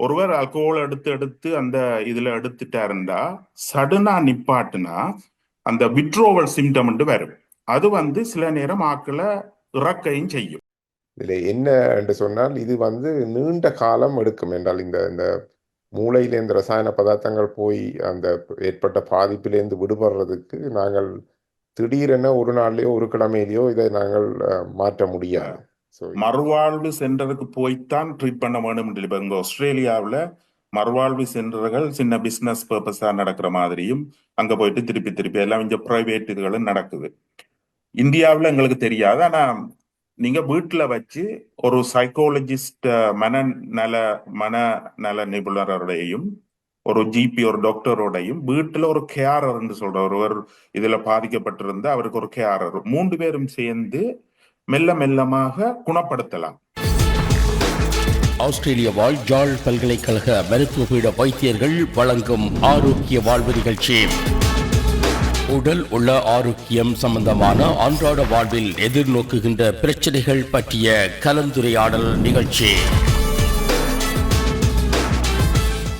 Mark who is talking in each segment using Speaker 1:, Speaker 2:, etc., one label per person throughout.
Speaker 1: ஒருவர் அல்கோஹோல் எடுத்து எடுத்து அந்த இதுல எடுத்துட்டாருண்டா சடனா நிப்பாட்டுனா அந்த விட்ரோவல் சிம்டம் வரும். அது வந்து சில நேரம் ஆக்களை இறக்கையும் செய்யும்.
Speaker 2: இதுல என்ன என்று சொன்னால் இது வந்து நீண்ட காலம் எடுக்கும் என்றால் இந்த இந்த மூளையில இந்த ரசாயன பதார்த்தங்கள் போய் அந்த ஏற்பட்ட பாதிப்பிலேருந்து விடுபடுறதுக்கு நாங்கள் திடீரென ஒரு நாள்லயோ ஒரு கிழமையிலயோ இதை நாங்கள் மாற்ற முடியாது.
Speaker 1: மறுவாழ்வு சென்டருக்கு போய்த்தான் ட்ரீட் பண்ண வேண்டும் என்று. இப்போ இங்க ஆஸ்திரேலியாவில் மறுவாழ்வு சென்டர்கள் சின்ன பிசினஸ் பர்பஸா நடக்கிற மாதிரியும் அங்க போயிட்டு திருப்பி திருப்பி எல்லாம் இங்க பிரைவேட் இதுகளும் நடக்குது. இந்தியாவில் எங்களுக்கு தெரியாது. ஆனா நீங்க வீட்டுல வச்சு ஒரு சைக்காலஜிஸ்ட் மனநல மனநல நிபுணரோடையும் ஒரு ஜிபி ஒரு டாக்டரோடையும் வீட்டுல ஒரு கேரர்ன்னு சொல்ற ஒருவர் இதுல பாதிக்கப்பட்டிருந்தா அவருக்கு ஒரு கேரர் மூன்று பேரும் சேர்ந்து மெல்ல மெல்லமாக குணப்படுத்தலாம்.
Speaker 3: ஆஸ்திரேலிய வாழ் ஜாழ் பல்கலைக்கழக மருத்துவ பீட வைத்தியர்கள் வழங்கும் ஆரோக்கிய வாழ்வு நிகழ்ச்சி. உடல் உள்ள ஆரோக்கியம் சம்பந்தமான அன்றாட வாழ்வில் எதிர்நோக்குகின்ற பிரச்சனைகள் பற்றிய கலந்துரையாடல் நிகழ்ச்சி.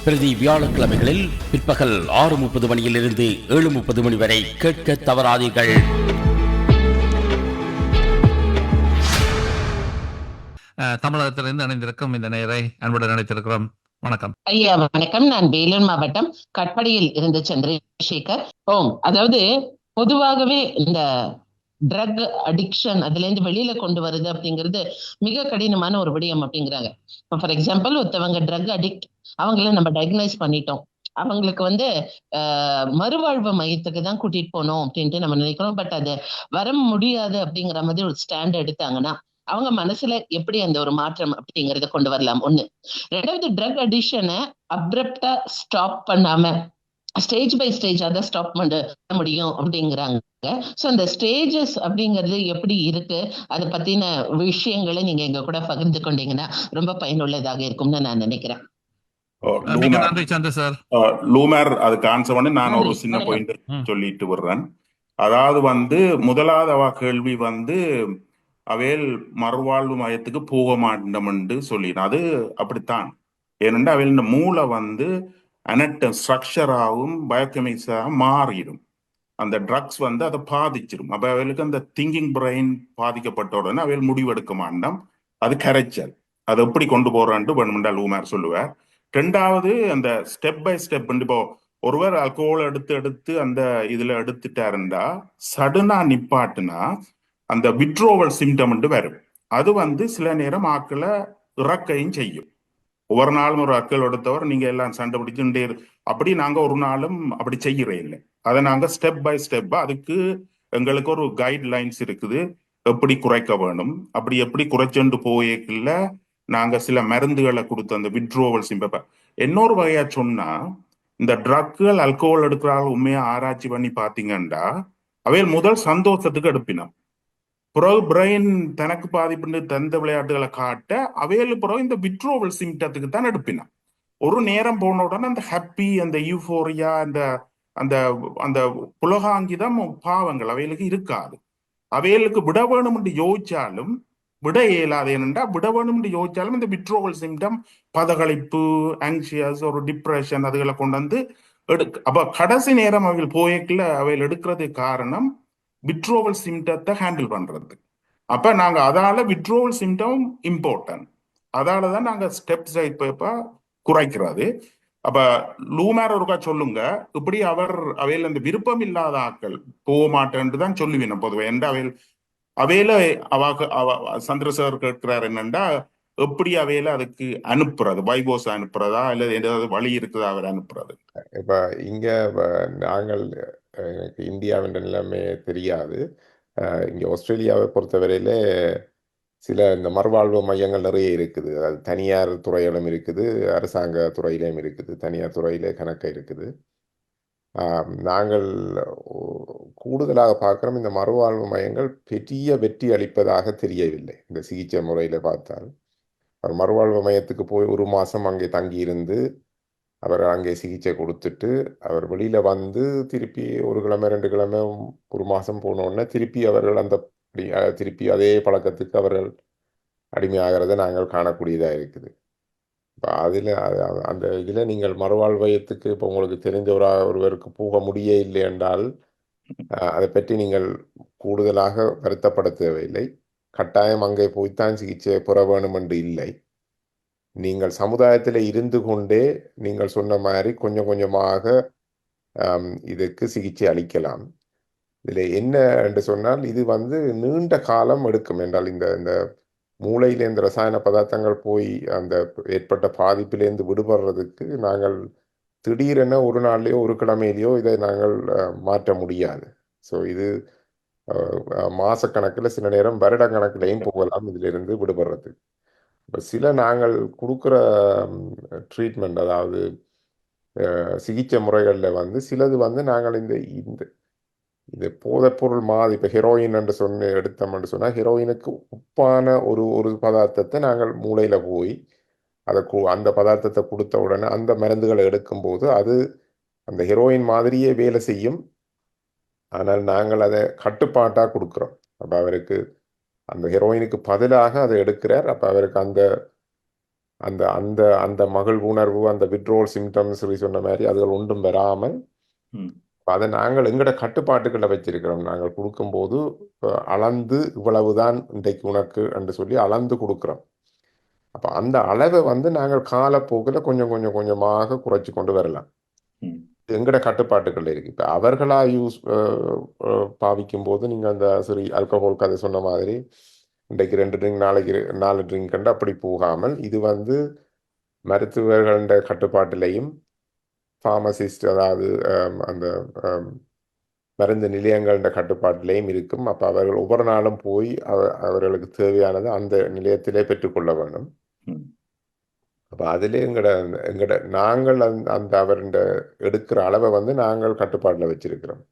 Speaker 3: பிரதி வியாழக்கிழமைகளில் பிற்பகல் ஆறு முப்பது மணியிலிருந்து ஏழு முப்பது மணி வரை கேட்க தவறாதீர்கள்.
Speaker 4: தமிழகத்திலிருந்து இணைந்திருக்கும் இந்த நேரை அன்புடன் நினைத்திருக்கிறோம் வணக்கம்.
Speaker 5: ஐயா வணக்கம். நான் வேலூர் மாவட்டம் கட்படியில் இருந்து சந்திரசேகர். ஓம். அதாவது பொதுவாகவே இந்த ட்ரக் அடிக்ஷன் அதுல இருந்து வெளியில கொண்டு வருது அப்படிங்கிறது மிக கடினமான ஒரு விடயம் அப்படிங்கிறாங்க. இப்போ ஃபார் எக்ஸாம்பிள் ஒருத்தவங்க ட்ரக் அடிக்ட் அவங்கள நம்ம டயக்னைஸ் பண்ணிட்டோம். அவங்களுக்கு வந்து ஆஹ், மறுவாழ்வு மையத்துக்கு தான் கூட்டிட்டு போகணும் அப்படின்ட்டு நம்ம நினைக்கிறோம். பட் அது வர முடியாது அப்படிங்கிற மாதிரி ஒரு ஸ்டாண்ட் எடுத்தாங்கன்னா அவங்க மனசுல எப்படி அந்த ஒரு மாற்றம் அப்படிங்கறத கொண்டு வரலாம். ஒண்ணு. ரெண்டாவது ட்ரக் அடிஷனை அப்ரப்டா ஸ்டாப் பண்ணாம ஸ்டேஜ் பை ஸ்டேஜ் அதை ஸ்டாப் பண்ண முடியும் அப்படிங்கிறாங்க. ஸோ அந்த ஸ்டேஜஸ் அப்படிங்கிறது எப்படி இருக்கு அதை பத்தின விஷயங்களை நீங்க எங்க கூட பகிர்ந்து கொண்டீங்கன்னா ரொம்ப பயனுள்ளதாக இருக்கும்னு நான் நினைக்கிறேன்.
Speaker 1: லூமர்
Speaker 4: நன்றி சந்திர சார்.
Speaker 1: அஹ், லூமர் அதுக்கு ஆன்சர் பண்ணி நான் ஒரு. சின்ன. பாயிண்ட். சொல்லிட்டு விடுறேன். அதாவது வந்து முதலாவது அவ கேள்வி வந்து அவையில் மறுவாழ்வு மையத்துக்கு போக மாட்டோம்னு சொல்லிடும் அது அப்படித்தான். ஏனென்றா அவையில் இந்த மூளை வந்து அனட்டம் ஸ்ட்ரக்சராகவும் பயோகெமிக்ஸாக மாறிடும். அந்த ட்ரக்ஸ் வந்து அதை பாதிச்சிடும் அப்போ அவைகளுக்கு அந்த திங்கிங் பிரெயின் பாதிக்கப்பட்ட உடனே அவையில் முடிவெடுக்க மாட்டோம் அது கரைச்சல். அது எப்படி கொண்டு போறான்ட்டு வேணுமெண்டால் ஊமார் சொல்லுவார். ரெண்டாவது அந்த ஸ்டெப் பை ஸ்டெப் இப்போ ஒருவர் அல்கோஹோல் எடுத்து எடுத்து அந்த இதுல எடுத்துட்டாருண்டா சடனா நிப்பாட்டுனா அந்த விட்ரோவல் சிம்டம்ன்ட்டு வரும். அது வந்து சில நேரம் ஆக்களை இறக்கையும் செய்யும். ஒவ்வொரு நாளும் ஒரு அக்கள் எடுத்தவர் நீங்க எல்லாம் சண்டை பிடிச்சுட்டே அப்படி நாங்க ஒரு நாளும் அப்படி செய்யறே இல்லை. அதை நாங்க ஸ்டெப் பை ஸ்டெப் அதுக்கு எங்களுக்கு ஒரு கைட் லைன்ஸ் இருக்குது. எப்படி குறைக்க வேணும்? அப்படி எப்படி குறைச்சுண்டு போயக்குள்ள நாங்க சில மருந்துகளை கொடுத்து அந்த விட்ரோவல் சிம்பப்ப இன்னொரு வகையா சொன்னா இந்த ட்ரக்குகள் அல்கோஹால் எடுக்கிறாங்க உண்மையா ஆராய்ச்சி பண்ணி பாத்தீங்கன்னா அவையில் முதல் சந்தோஷத்துக்கு எடுப்பினோம். பிறகு பிரெயின் தனக்கு பாதிப்புன்னு தந்த விளையாட்டுகளை காட்ட அவையில் பிறகு இந்த விட்ரோவல் சிம்டத்துக்கு தான் எடுப்பினான் ஒரு நேரம் போன உடனே அந்த ஹாப்பி அந்த யூஃபோரியா அந்த அந்த அந்த புலகாங்கிதம் பாவங்கள் அவைகளுக்கு இருக்காது. அவைகளுக்கு விட வேணும் என்று யோசிச்சாலும் விட இயலாது ஏனென்றா விட வேணும் என்று யோசிச்சாலும் இந்த விட்ரோவல் சிம்டம் பதகளிப்பு ஆங்ஷியஸ் ஒரு டிப்ரெஷன் அதுகளை கொண்டு வந்து எடுக்க அப்ப கடைசி நேரம் அவைகள் போயக்கில் அவைகள் எடுக்கிறது காரணம் விட்ரோவல் சிம்டத்தை ஹேண்டில் பண்றது. அப்ப நாங்க அதால விட்ரோவல் சிம்டம் இம்பார்ட்டன்ட் அதால தான் நாங்க ஸ்டெப் இப்போ பேப்பா குறைக்கிறது. அப்ப லூமேர் ஒருக்கா சொல்லுங்க. இப்படி அவர் அவையில் அந்த விருப்பம் இல்லாத ஆட்கள் போக மாட்டேன்ட்டு தான் சொல்லுவேன் பொதுவாக எந்த அவையில் அவையில அவ அவ சந்திரசேகர் கேட்கிறார் என்னண்டா எப்படி அவையில அதுக்கு அனுப்புறது? வைபோஸ் அனுப்புறதா? இல்லை ஏதாவது வழி இருக்குதா? அவர் அனுப்புறது?
Speaker 2: இப்ப இங்க நாங்கள் எனக்கு இந்தியாவின் நிலைமை தெரியாது. இங்கே ஆஸ்திரேலியாவை பொறுத்தவரையில சில இந்த மறுவாழ்வு மையங்கள் நிறைய இருக்குது. அது தனியார் துறையிலும் இருக்குது அரசாங்க துறையிலையும் இருக்குது தனியார் துறையிலே கணக்கு இருக்குது. நாங்கள் கூடுதலாக பார்க்குறோம் இந்த மறுவாழ்வு மையங்கள் பெரிய வெற்றி அளிப்பதாக தெரியவில்லை. இந்த சிகிச்சை முறையில் பார்த்தால். அவர் மறுவாழ்வு மையத்துக்கு போய் ஒரு மாதம் அங்கே தங்கியிருந்து அவர் அங்கே சிகிச்சை கொடுத்துட்டு அவர் வெளியில வந்து திருப்பி ஒரு கிழமை ரெண்டு கிழமை ஒரு மாதம் போன உடனே திருப்பி அவர்கள் அந்த திருப்பி அதே பழக்கத்துக்கு அவர்கள் அடிமையாகிறத நாங்கள் காணக்கூடியதாக இருக்குது. இப்போ அதில் அது அந்த இதில் நீங்கள் மறுவாழ்வயத்துக்கு இப்போ உங்களுக்கு தெரிஞ்சவராக ஒருவருக்கு போக முடிய இல்லை என்றால் அதை பற்றி நீங்கள் கூடுதலாக வருத்தப்பட தேவையில்லை. கட்டாயம் அங்கே போய்த்தான் சிகிச்சை பெற வேணும் என்று இல்லை. நீங்கள் சமுதாயத்தில் இருந்து கொண்டே நீங்கள் சொன்ன மாதிரி கொஞ்சம் கொஞ்சமாக இதுக்கு சிகிச்சை அளிக்கலாம். இதில் என்ன என்று சொன்னால் இது வந்து நீண்ட காலம் எடுக்கும். என்றால் இந்த இந்த மூளையில இந்த ரசாயன பதார்த்தங்கள் போய் அந்த ஏற்பட்ட பாதிப்பிலேருந்து விடுபடுறதுக்கு நாங்கள் திடீரென ஒரு நாள்லயோ ஒரு கிழமையிலேயோ இதை நாங்கள் மாற்ற முடியாது. ஸோ இது மாசக்கணக்கில் சில நேரம் வருடக்கணக்கிலையும் போகலாம். இதிலிருந்து விடுபடுறதுக்கு. இப்போ சில நாங்கள் கொடுக்குற ட்ரீட்மெண்ட் அதாவது சிகிச்சை முறைகளில் வந்து சிலது வந்து நாங்கள் இந்த இந்த இது போதைப்பொருள் மாதிரி இப்போ ஹெரோயின் என்று சொன்ன எடுத்தோம்னு சொன்னால் ஹெரோயினுக்கு உப்பான ஒரு ஒரு பதார்த்தத்தை நாங்கள் மூளையில் போய் அதை கு- அந்த பதார்த்தத்தை கொடுத்த உடனே அந்த மருந்துகளை எடுக்கும்போது அது அந்த ஹெரோயின் மாதிரியே வேலை செய்யும். ஆனால் நாங்கள் அதை கட்டுப்பாட்டாக கொடுக்குறோம். அப்போ அவருக்கு அந்த ஹெரோயினுக்கு பதிலாக அதை எடுக்கிறார் அப்போ அவருக்கு அந்த அந்த அந்த அந்த மகள் உணர்வு அந்த விட்ரோல் சிம்டம்ஸ் சொன்ன மாதிரி அதுகள் ஒன்றும் வராமல். அதை நாங்கள் எங்கட கட்டுப்பாட்டுக்குள்ள வச்சிருக்கிறோம் நாங்கள் கொடுக்கும்போது அளந்து இவ்வளவுதான் இன்றைக்கு உனக்கு என்று சொல்லி அளந்து கொடுக்குறோம் அப்போ அந்த அளவை வந்து நாங்கள் காலப்போக்கில் கொஞ்சம் கொஞ்சம் கொஞ்சமாக குறைச்சி கொண்டு வரலாம். எங்கட கட்டுப்பாட்டுகள் இருக்கு. இப்போ அவர்களா யூஸ் பாவிக்கும் போது நீங்கள் அந்த சரி அல்கஹோல் கதை சொன்ன மாதிரி இன்றைக்கு ரெண்டு ட்ரிங்க் நாளைக்கு நாலு ட்ரிங்க் கண்டு அப்படி போகாமல் இது வந்து மருத்துவர்கள கட்டுப்பாட்டிலையும் ஃபார்மசிஸ்ட் அதாவது அந்த மருந்து நிலையங்கள கட்டுப்பாட்டிலையும் இருக்கும். அப்போ அவர்கள் ஒவ்வொரு நாளும் போய் அவ- அவர்களுக்கு தேவையானது அந்த நிலையத்திலே பெற்றுக்கொள்ள வேண்டும். அப்போ அதிலே எங்கட எங்கட நாங்கள் அந்த அந்த அவருடைய எடுக்கிற அளவை வந்து நாங்கள் கட்டுப்பாட்டில் வச்சிருக்கிறோம்.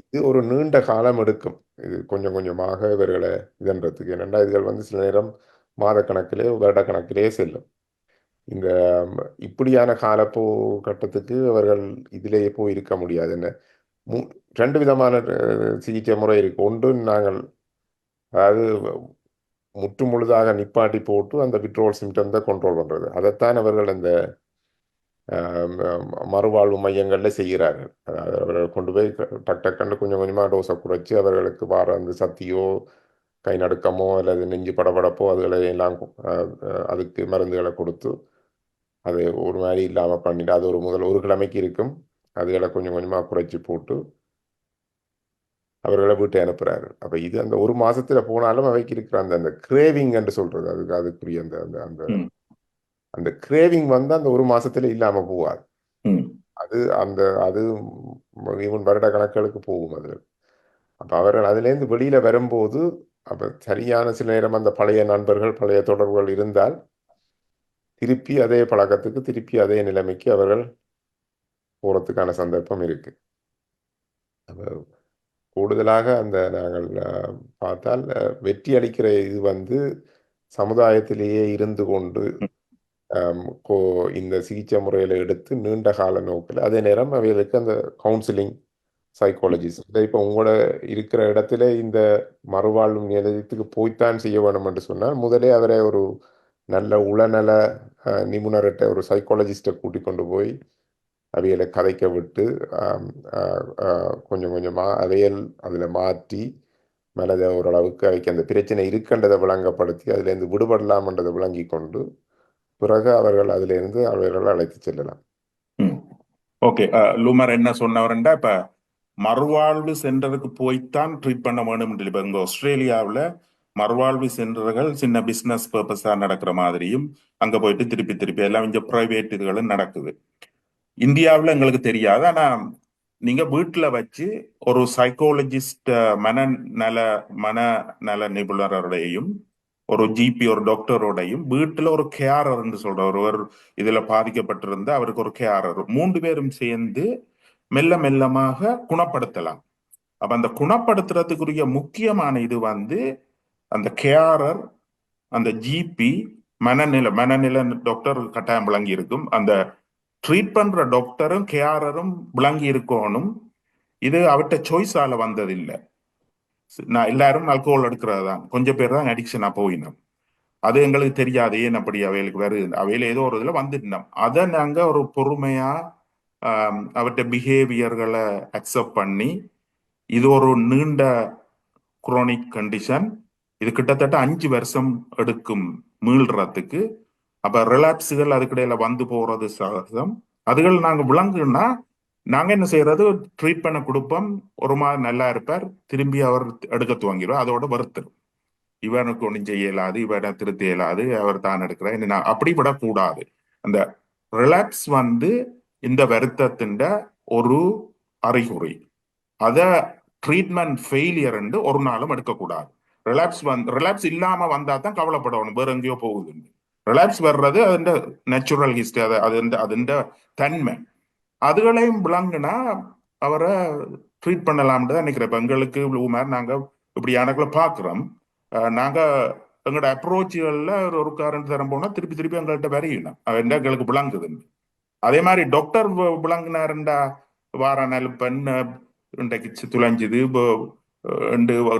Speaker 2: இது ஒரு நீண்ட காலம் எடுக்கும். இது கொஞ்சம் கொஞ்சமாக இவர்களை இதன்றதுக்கு ஏனென்றா இதுகள் வந்து சில நேரம் மாதக்கணக்கிலே வருடக்கணக்கிலே செல்லும். இந்த இப்படியான காலப்போ கட்டத்துக்கு அவர்கள் இதிலேயே போய் இருக்க முடியாது. என்ன? மூ ரெண்டு விதமான சிகிச்சை முறை இருக்கு. ஒன்று நாங்கள் அதாவது முற்று முழுதாக நிப்பாட்டி போட்டு அந்த விட்ரோல் சிம்டம் தான் கண்ட்ரோல் பண்ணுறது அதைத்தான் அவர்கள் அந்த மறுவாழ்வு மையங்களில் செய்கிறார்கள். அதாவது அவர்கள் கொண்டு போய் டக் டக்குன்னு கொஞ்சம் கொஞ்சமாக டோஸை குறைச்சி அவர்களுக்கு வர அந்த சக்தியோ கை நடுக்கமோ அல்லது நெஞ்சு படபடப்போ அதுகளை எல்லாம் அதுக்கு மருந்துகளை கொடுத்து அது ஒரு மாதிரி இல்லாமல் பண்ணிட்டு அது ஒரு முதல் ஒரு கிழமைக்கு இருக்கும். அதுகளை கொஞ்சம் கொஞ்சமாக குறைச்சி போட்டு அவர்களை வீட்டை அனுப்புறாரு அப்ப இது அந்த ஒரு மாசத்துல போனாலும் அவைக்கு இருக்கிற அந்த அந்த கிரேவிங் என்று சொல்றது அதுக்கு அதுக்குரிய அந்த அந்த அந்த. அந்த கிரேவிங் வந்து அந்த ஒரு மாசத்துல இல்லாம போகாது. அது அந்த அது ஈவன் வருட கணக்குகளுக்கு போகும் அது அப்ப அவர்கள் அதுலேருந்து வெளியில வரும்போது அப்ப சரியான சில நேரம் அந்த பழைய நண்பர்கள் பழைய தொடர்புகள் இருந்தால் திருப்பி அதே பழக்கத்துக்கு திருப்பி அதே நிலைமைக்கு அவர்கள் போறதுக்கான சந்தர்ப்பம் இருக்கு அப்ப கூடுதலாக அந்த நாங்கள் பார்த்தால் வெற்றி அளிக்கிற இது வந்து சமுதாயத்திலேயே இருந்து கொண்டு கோ- இந்த சிகிச்சை முறையில எடுத்து நீண்ட கால நோக்கில் அதே நேரம் அவைகளுக்கு அந்த கவுன்சிலிங் சைக்காலஜிஸ்ட் இப்போ உங்களோட இருக்கிற இடத்துல இந்த மறுவாழ்வு நிலையத்துக்கு போய்த்தான் செய்ய வேணும் என்று சொன்னால் முதலே அவரை ஒரு நல்ல உளநல நிபுணர்கிட்ட ஒரு சைக்காலஜிஸ்ட்டை கூட்டி கொண்டு போய் அவியலை கதைக்க விட்டு கொஞ்சம் கொஞ்சமாக அவையல் அதில் மாற்றி மனதை ஓரளவுக்கு அவைக்கு அந்த பிரச்சனை இருக்கின்றதை விளங்கப்படுத்தி அதிலேருந்து விடுபடலாம்ன்றதை விளங்கி கொண்டு பிறகு அவர்கள் அதிலிருந்து அவர்கள் அழைத்து செல்லலாம்.
Speaker 1: ஓகே. லூமர் என்ன சொன்னவர்டா இப்ப மறுவாழ்வு சென்டருக்கு போய்த்தான் ட்ரீட் பண்ண வேணும் இப்போ இங்கே ஆஸ்திரேலியாவில் மறுவாழ்வு சென்டர்கள் சின்ன பிஸ்னஸ் பர்பஸாக நடக்கிற மாதிரியும் அங்க போயிட்டு திருப்பி திருப்பி எல்லாம் இங்கே ப்ரைவேட் இதுகளும் நடக்குது. இந்தியாவில் எங்களுக்கு தெரியாது. ஆனால் நீங்க வீட்டில் வச்சு ஒரு சைக்காலஜிஸ்ட் மனநல மனநல நிபுணரோடையும் ஒரு ஜிபி ஒரு டாக்டரோடையும் வீட்டில் ஒரு கேரர்ன்னு சொல்ற ஒருவர் இதில் பாதிக்கப்பட்டிருந்த அவருக்கு ஒரு கேரர் மூன்று பேரும் சேர்ந்து மெல்ல மெல்லமாக குணப்படுத்தலாம். அப்ப அந்த குணப்படுத்துறதுக்குரிய முக்கியமான இது வந்து அந்த கேரர் அந்த ஜிபி மனநிலை மனநிலை டாக்டர் கட்டாயம் விளங்கி இருக்கும் அந்த ட்ரீட் பண்ற டாக்டரும் கேரரும் விளங்கி இருக்கணும். இது அவர்கிட்ட சாய்ஸால வந்ததில்லை. நான் எல்லாரும் ஆல்கோஹால் எடுக்கிறது தான். கொஞ்சம் பேர் தான் அடிக்ஷனா போயினோம். அது எங்களுக்கு தெரியாது. ஏன் அப்படி அவைகளுக்கு வருது அவையில ஏதோ ஒரு இதுல வந்துட்டோம் அதை நாங்க ஒரு பொறுமையா ஆம், அவர்கிட்ட பிஹேவியர்களை அக்செப்ட் பண்ணி இது ஒரு நீண்ட குரோனிக் கண்டிஷன் இது கிட்டத்தட்ட அஞ்சு வருஷம் எடுக்கும். மீள்றதுக்கு அப்ப ரிலாப்ஸுகள் அதுக்கிடையில வந்து போறது சகஜம். அதுகள் நாங்க விளங்குன்னா நாங்க என்ன செய்யறது? ட்ரீட் பண்ண கொடுப்போம். ஒரு மாதிரி நல்லா இருப்பார். திரும்பி அவர் எடுக்க துவங்கிடும் அதோட வருத்தரும் இவனுக்கு ஒன்றும் செய்ய இயலாது. இவனை திருத்த இயலாது. அவர் தான் எடுக்கிறார். என்ன அப்படி விடக்கூடாது. அந்த ரிலாக்ஸ் வந்து இந்த வருத்தத்தின் ஒரு அறிகுறி. அத ட்ரீட்மெண்ட் ஃபெயிலியர் ஒரு நாளும் எடுக்கக்கூடாது. ரிலாப்ஸ் வந்து ரிலாப்ஸ் இல்லாம வந்தா தான் கவலைப்படணும். வேற எங்கேயோ போகுதுன்னு. ரிலாப்ஸ் வர்றது അതിന്റെ நேச்சுரல் ஹிஸ்டரி அது അതിന്റെ അതിന്റെ தன்மை அதுகளையும் விளங்குனா அவரை ட்ரீட் பண்ணலாம்னு தான் நினைக்கிறேன் இப்ப எங்களுக்கு மாதிரி நாங்க இப்படியானக்களை பாக்குறோம் அஹ் நாங்க எங்களோட அப்ரோச்சுகள்ல ஒரு ஒரு காரண்ட் தரம் போனா திருப்பி திருப்பி எங்கள்கிட்ட வரையணும் அது எங்களுக்கு விளங்குதுன்னு அதே மாதிரி டாக்டர் விளங்குனாருண்டா வார நலுப்பன் இன்றைக்கு சி- துளைஞ்சுது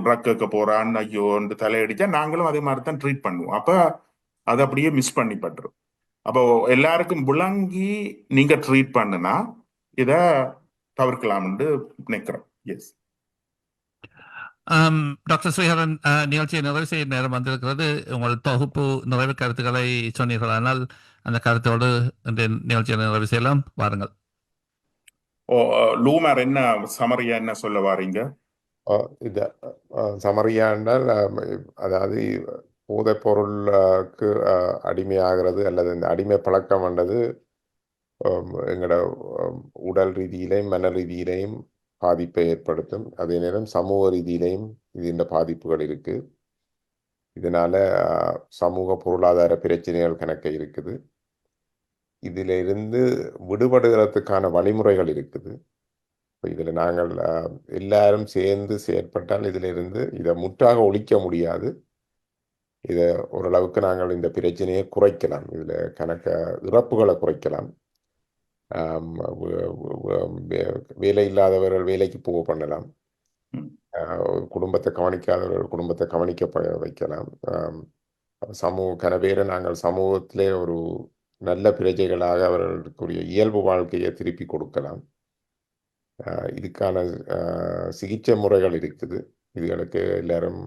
Speaker 1: ட்ரக் கேட்க போறான் ஐயோ தலையடிச்சா நாங்களும் அதே மாதிரி தான் ட்ரீட் பண்ணுவோம் அப்ப அதை அப்படியே மிஸ் பண்ணி பட்டுரும். அப்போ எல்லாருக்கும் விளங்கி நீங்க ட்ரீட் பண்ணுனா இத தவிர்க்கலாம்னு நினைக்கிறோம். எஸ்
Speaker 4: டாக்டர் ஸ்ரீஹரன் அஹ், நிகழ்ச்சியை நிறைவு செய்ய நேரம் வந்திருக்கிறது. உங்கள் தொகுப்பு நிறைவு கருத்துக்களை சொன்னீர்களானால் அந்த கருத்தோடு இந்த நிகழ்ச்சியை நிறைவு செய்யலாம். வாருங்கள்.
Speaker 1: ஓ லூமர் என்ன சமரியா என்ன சொல்ல வாரீங்க?
Speaker 2: அஹ் இது சமரியாண்டால் அதாவது போதைப் பொருளுக்கு அடிமையாகிறது அல்லது இந்த அடிமை பழக்கம் என்றது எங்களோட உடல் ரீதியிலையும் மன ரீதியிலையும் பாதிப்பை ஏற்படுத்தும். அதே நேரம் சமூக ரீதியிலையும் இதுன்ற பாதிப்புகள் இருக்குது இதனால் சமூக பொருளாதார பிரச்சனைகள் கணக்க இருக்குது. இதில் இருந்து விடுபடுகிறதுக்கான வழிமுறைகள் இருக்குது. இப்போ இதில் நாங்கள் எல்லாரும் சேர்ந்து செயற்பட்டால் இதிலிருந்து இதை முற்றாக ஒழிக்க முடியாது. இதை ஓரளவுக்கு நாங்கள் இந்த பிரச்சனையை குறைக்கலாம். இதுல கணக்க இறப்புகளை குறைக்கலாம். வேலை இல்லாதவர்கள் வேலைக்கு போக பண்ணலாம். குடும்பத்தை கவனிக்காதவர்கள் குடும்பத்தை கவனிக்க வைக்கலாம். சமூக கன பேரை நாங்கள் சமூகத்திலே ஒரு நல்ல பிரஜைகளாக அவர்களுக்குரிய இயல்பு வாழ்க்கையை திருப்பி கொடுக்கலாம். இதுக்கான சிகிச்சை முறைகள் இருக்குது. இதுகளுக்கு எல்லாரும்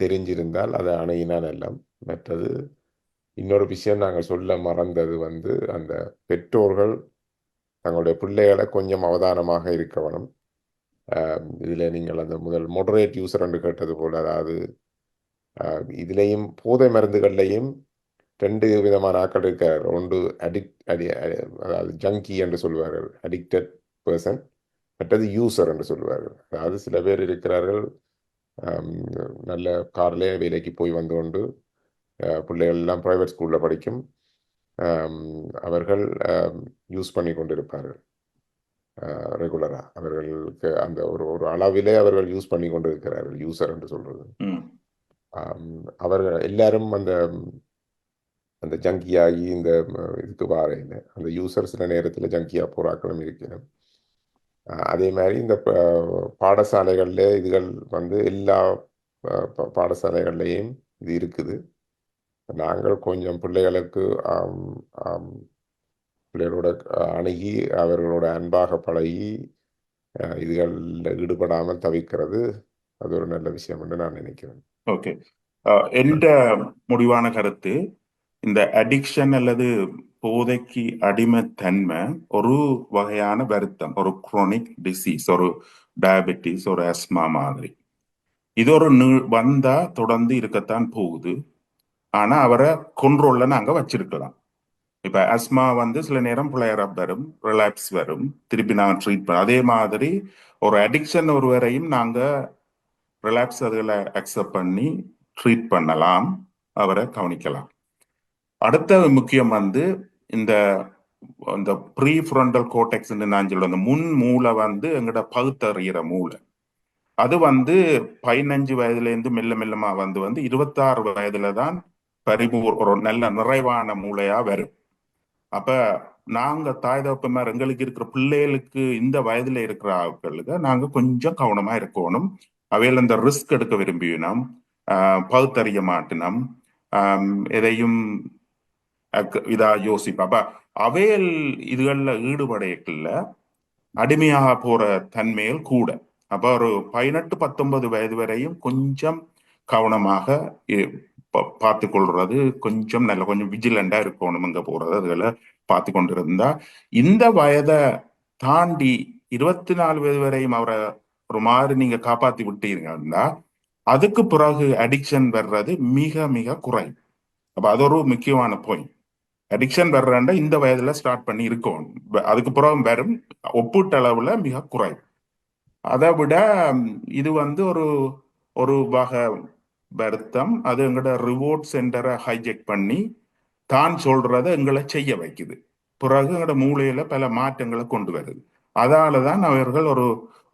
Speaker 2: தெரிஞ்சிருந்தால் அதை அணையினால் எல்லாம் மற்றது. இன்னொரு விஷயம் நாங்கள் சொல்ல மறந்தது வந்து அந்த பெற்றோர்கள் தங்களுடைய பிள்ளைகளை கொஞ்சம் அவதானமாக இருக்க வேணும். நீங்கள் அந்த முதல் மொடரேட் யூசர் என்று கேட்டது போல் அதாவது இதுலேயும் போதை மருந்துகள்லையும் ரெண்டு விதமான ஆக்கள் இருக்கார் ஒன்று அடிக்ட் அடி அதாவது ஜங்கி என்று சொல்வார்கள் அடிக்டட் பர்சன் மற்றது யூசர் என்று சொல்வார்கள். அதாவது சில பேர் இருக்கிறார்கள் நல்ல கார்லேயே வேலைக்கு போய் வந்து கொண்டு பிள்ளைகள் எல்லாம் ப்ரைவேட் ஸ்கூலில் படிக்கும் அவர்கள் யூஸ் பண்ணி கொண்டிருப்பார்கள் ரெகுலராக அவர்களுக்கு அந்த ஒரு ஒரு அளவிலே அவர்கள் யூஸ் பண்ணி கொண்டிருக்கிறார்கள் யூசர் என்று சொல்றது. அவர்கள் எல்லாரும் அந்த அந்த ஜங்கியாகி இந்த இதுக்கு வார இல்லை அந்த யூசர் சில நேரத்தில் ஜங்கியா போராக்களும் இருக்கிறோம் அஹ், அதே மாதிரி இந்த பாடசாலைகளில் இதுகள் வந்து எல்லா பாடசாலைகள்லேயும் பாடசாலைகள்லையும் இது இருக்குது. நாங்கள் கொஞ்சம் பிள்ளைகளுக்கு பிள்ளைகளோட அணுகி அவர்களோட அன்பாக பழகி இதுகளில் ஈடுபடாமல் தவிக்கிறது. அது ஒரு நல்ல விஷயம் என்று நான் நினைக்கிறேன்.
Speaker 1: ஓகே. எந்த முடிவான கருத்து? இந்த அடிக்ஷன் அல்லது போதைக்கு அடிமைத்தன்மை ஒரு வகையான வருத்தம் ஒரு குரோனிக் டிசீஸ் ஒரு டயபெட்டிஸ் ஒரு அஸ்மா மாதிரி. இது ஒரு வந்தா தொடர்ந்து இருக்கத்தான் போகுது. ஆனா அவரை கொண்ட்ரோல்ல நாங்க வச்சிருக்கலாம். இப்ப அஸ்மா வந்து சில நேரம் பிளேயரப் வரும் ரிலாப்ஸ் வரும் திருப்பி நாங்கள் ட்ரீட் பண்ண அதே மாதிரி ஒரு அடிக்ஷன் ஒருவரையும் நாங்க ரிலாப்ஸ் அதுகளை அக்செப்ட் பண்ணி ட்ரீட் பண்ணலாம் அவரை கவனிக்கலாம். அடுத்த முக்கியம் வந்து இந்த இந்த ப்ரீ ஃப்ரண்டல் கோட்டெக்ஸ் நான் சொல்லுவேன் அந்த முன் மூளை வந்து எங்கட பகுத்தறிகிற மூளை. அது வந்து பதினஞ்சு வயதுல இருந்து மெல்ல மெல்லமா வந்து வந்து இருபத்தாறு வயதுல தான் பரிபூர் ஒரு நல்ல நிறைவான மூளையா வரும். அப்ப நாங்க தாய் தகப்பமார் எங்களுக்கு இருக்கிற பிள்ளைகளுக்கு இந்த வயதுல இருக்கிற ஆட்களுக்கு நாங்க கொஞ்சம் கவனமா இருக்கணும். அவையில் இந்த ரிஸ்க் எடுக்க விரும்பினோம் பகுத்தறிய மாட்டினோம். எதையும் இதா யோசிப்பா அப்ப அவையல் இதுகள்ல ஈடுபடையக்குள்ள அடிமையாக போற தன்மையில் கூட. அப்ப ஒரு பதினெட்டு பத்தொன்பது வயது வரையும் கொஞ்சம் கவனமாக இ- ப- பார்த்து கொள்றது கொஞ்சம் நல்ல கொஞ்சம் விஜிலண்டா இருக்கணும் இங்க போறது அதுகளை பார்த்து கொண்டிருந்தா இந்த வயதை தாண்டி இருபத்தி நாலு வயது வரையும் அவரை ஒரு மாதிரி நீங்க காப்பாத்தி விட்டீங்கன்னா அதுக்கு பிறகு அடிக்ஷன் வர்றது மிக மிக குறையும். அப்ப அது ஒரு முக்கியமான பாயிண்ட் அடிக்ஷன் வர்றாண்டா இந்த வயதுல ஸ்டார்ட் பண்ணி இருக்கும். அதுக்கு பிறகு வரும் ஒப்பீட்டளவுல மிக குறையும் அதை விட இது வந்து ஒரு ஒரு வகை வருத்தம். அது எங்களோட ரிவோர்ட் சென்டரை ஹைஜெக் பண்ணி தான் சொல்றதை எங்களை செய்ய வைக்குது. பிறகு எங்களோட மூளையில பல மாற்றங்களை கொண்டு வருது. அதால தான் அவர்கள் ஒரு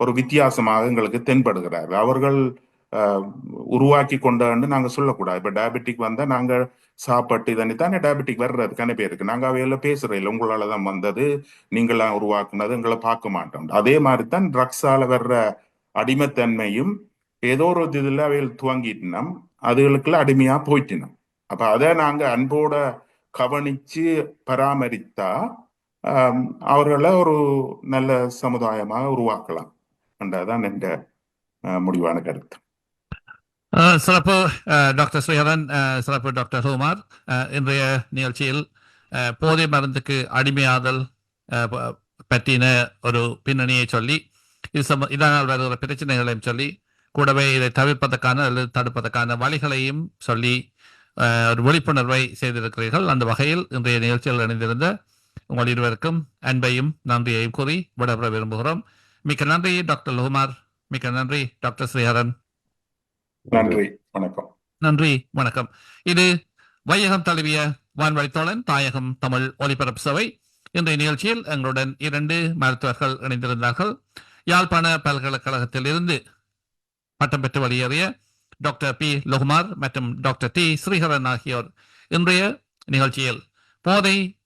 Speaker 1: ஒரு வித்தியாசமாக எங்களுக்கு தென்படுகிறார்கள். அவர்கள் உருவாக்கி கொண்டான்னு நாங்க சொல்லக்கூடாது. இப்ப டயபெட்டிக் வந்தா நாங்கள் சாப்பாட்டு இதனை தானே டயபெட்டிக் வர்றதுக்கான பேருக்கு. நாங்கள் அவையில பேசுறோம் இல்லை உங்களால தான் வந்தது நீங்களாம் உருவாக்குனது எங்களை பார்க்க மாட்டோம். அதே மாதிரி தான் ட்ரக்ஸால வர்ற அடிமைத்தன்மையும் ஏதோ ஒரு இதில் அவைகள் துவங்கிட்டினோம் அதுகளுக்குள்ள அடிமையா போயிட்டினோம். அப்ப அதை நாங்கள் அன்போட கவனிச்சு பராமரித்தா அவர்களை ஒரு நல்ல சமுதாயமாக உருவாக்கலாம். என்றதான் என்ற முடிவான கருத்து.
Speaker 4: சிறப்பு டாக்டர் ஸ்ரீஹரன் சிறப்பு டாக்டர் ஹுமார் இன்றைய நிகழ்ச்சியில் போதை மருந்துக்கு அடிமையாதல் பற்றின ஒரு பின்னணியை சொல்லி இது சம இதனால் வருகிற பிரச்சனைகளையும் சொல்லி கூடவே இதை தவிர்ப்பதற்கான அல்லது தடுப்பதற்கான வழிகளையும் சொல்லி ஒரு விழிப்புணர்வை செய்திருக்கிறீர்கள் அந்த வகையில் இன்றைய நிகழ்ச்சியில் இணைந்திருந்த உங்கள் இருவருக்கும் அன்பையும் நன்றியையும் கூறி விடப்பட விரும்புகிறோம் மிக்க நன்றி டாக்டர் ஹுமார் மிக்க நன்றி டாக்டர் ஸ்ரீஹரன்
Speaker 1: நன்றி. வணக்கம்.
Speaker 4: நன்றி. வணக்கம். இது வையகம் தழுவிய வான்வழித்தோழன் தாயகம் தமிழ் ஒலிபரப்பு சபை. இன்றைய நிகழ்ச்சியில் எங்களுடன் இரண்டு மருத்துவர்கள் இணைந்திருந்தார்கள். யாழ்ப்பாண பல்கலைக்கழகத்தில் இருந்து பட்டம் பெற்று வெளியேறிய டாக்டர் பி. லோகுமார் மற்றும் டாக்டர் டி. ஸ்ரீஹரன் ஆகியோர் இன்றைய நிகழ்ச்சியில் போதை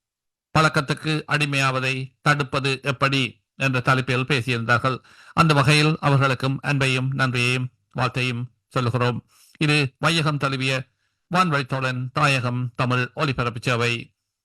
Speaker 4: பழக்கத்துக்கு அடிமையாவதை தடுப்பது எப்படி என்ற தலைப்பில் பேசியிருந்தார்கள். அந்த வகையில் அவர்களுக்கும் அன்பையும் நன்றியையும் வாழ்த்தையும் சொல்லுகிறோம். இது வையகம் தழுவிய வான்வழித்தோழன் தாயகம் தமிழ் ஒலிபரப்பு சேவை.